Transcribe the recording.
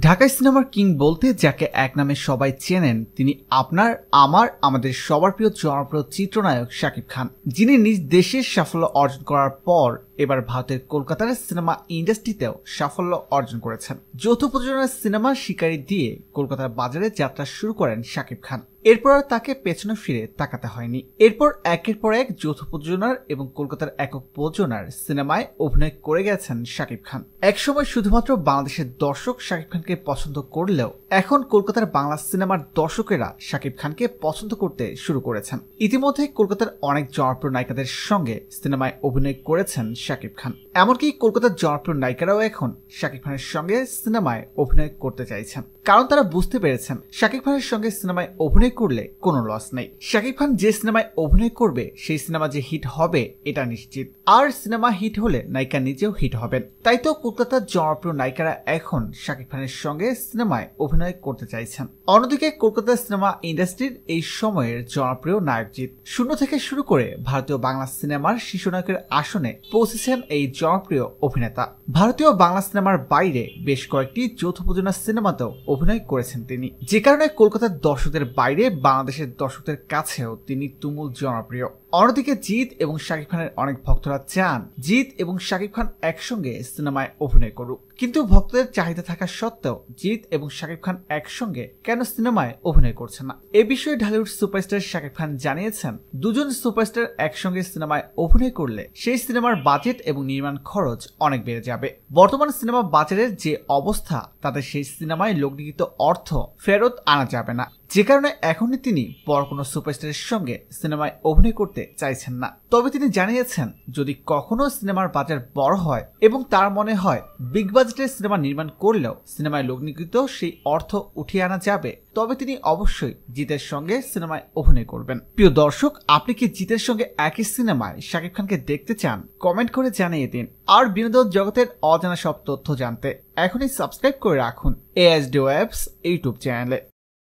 ঢাকাই সিনেমার কিং বলতে যাকে এক নামে সবাই চেনেন, তিনি আপনার, আমার, আমাদের সবার প্রিয় জনপ্রিয় চিত্রনায়ক শাকিব খান, যিনি নিজ দেশের সাফল্য অর্জন করার পর এবার ভারতের কলকাতার সিনেমা ইন্ডাস্ট্রিতেও সাফল্য অর্জন করেছেন। যৌথ প্রযোজনার সিনেমা শিকারি দিয়ে কলকাতার বাজারে যাত্রা শুরু করেন শাকিব খান। এরপর আর তাকে পেছনে ফিরে তাকাতে হয়নি। এরপর একের পর এক যৌথ প্রযোজনার এবং কলকাতার একক প্রযোজনার সিনেমায় অভিনয় করে গেছেন শাকিব খান। একসময় শুধুমাত্র বাংলাদেশের দর্শক শাকিব খানকে পছন্দ করলেও এখন কলকাতার বাংলা সিনেমার দর্শকেরা শাকিব খানকে পছন্দ করতে শুরু করেছেন। ইতিমধ্যে কলকাতার অনেক জনপ্রিয় নায়িকাদের সঙ্গে সিনেমায় অভিনয় করেছেন শাকিব খান। এমনকি কলকাতার জনপ্রিয় নায়িকারাও এখন শাকিব খানের সঙ্গে সিনেমায় অভিনয় করতে চাইছেন। কারণ তারা বুঝতে পেরেছেন, শাকিব খানের সঙ্গে সিনেমায় অভিনয় করলে কোনো লস নেই। শাকিব খান যে সিনেমায় অভিনয় করবে, সেই সিনেমা যে হিট হবে, এটা নিশ্চিত। আর সিনেমা হিট হলে নায়িকা নিজেও হিট হবেন। তাই তো কলকাতার জনপ্রিয় নায়িকারা এখন শাকিব খানের সঙ্গে সিনেমায় অভিনয় করতে চাইছেন। অন্যদিকে কলকাতার সিনেমা ইন্ডাস্ট্রির এই সময়ের জনপ্রিয় নায়কজিৎ। শূন্য থেকে শুরু করে ভারতীয় বাংলা সিনেমার শিশু নায়কের আসনে পৌঁছেছেন এই জনপ্রিয় অভিনেতা। ভারতীয় বাংলা সিনেমার বাইরে বেশ কয়েকটি যৌথ প্রযোজনা সিনেমাতেও অভিনয় করেছেন তিনি। যে কারণে কলকাতার দর্শকদের বাইরে বাংলাদেশের দর্শকদের কাছেও তিনি তুমুল জনপ্রিয়। অন্যদিকে জিৎ এবং শাকিব খানের অনেক ভক্তরা চান জিৎ এবং শাকিব খান একসঙ্গে সিনেমায় অভিনয় করুক। কিন্তু ভক্তদের চাহিদা থাকা সত্ত্বেও জিৎ এবং শাকিব খান একসঙ্গে কেন সিনেমায় অভিনয় করছে না? এ বিষয়ে ঢালিউড সুপারস্টার শাকিব খান জানিয়েছেন, দুজন সুপারস্টার একসঙ্গে সিনেমায় অভিনয় করলে সেই সিনেমার বাজেট এবং নির্মাণ খরচ অনেক বেড়ে যাবে। বর্তমান সিনেমা বাজারের যে অবস্থা, তাতে সেই সিনেমায় লগ্নিকৃত অর্থ ফেরত আনা যাবে না। যে কারণে এখনই তিনি বড় কোনো সুপারস্টারের সঙ্গে সিনেমায় অভিনয় করতে চাইছেন না। তবে তিনি জানিয়েছেন, যদি কখনো সিনেমার বাজার বড় হয় এবং তার মনে হয় বিগ বাজেটের সিনেমা নির্মাণ করলেও সিনেমায় লগ্নিকৃত সেই অর্থ উঠিয়ে আনা যাবে, তবে তিনি অবশ্যই জিতের সঙ্গে সিনেমায় অভিনয় করবেন। প্রিয় দর্শক, আপনি কি জিতের সঙ্গে একই সিনেমায় শাকিব খানকে দেখতে চান? কমেন্ট করে জানিয়ে দিন। আর বিনোদন জগতের অজানা সব তথ্য জানতে এখনই সাবস্ক্রাইব করে রাখুন এএসডি ওয়েবস ইউটিউব চ্যানেলে।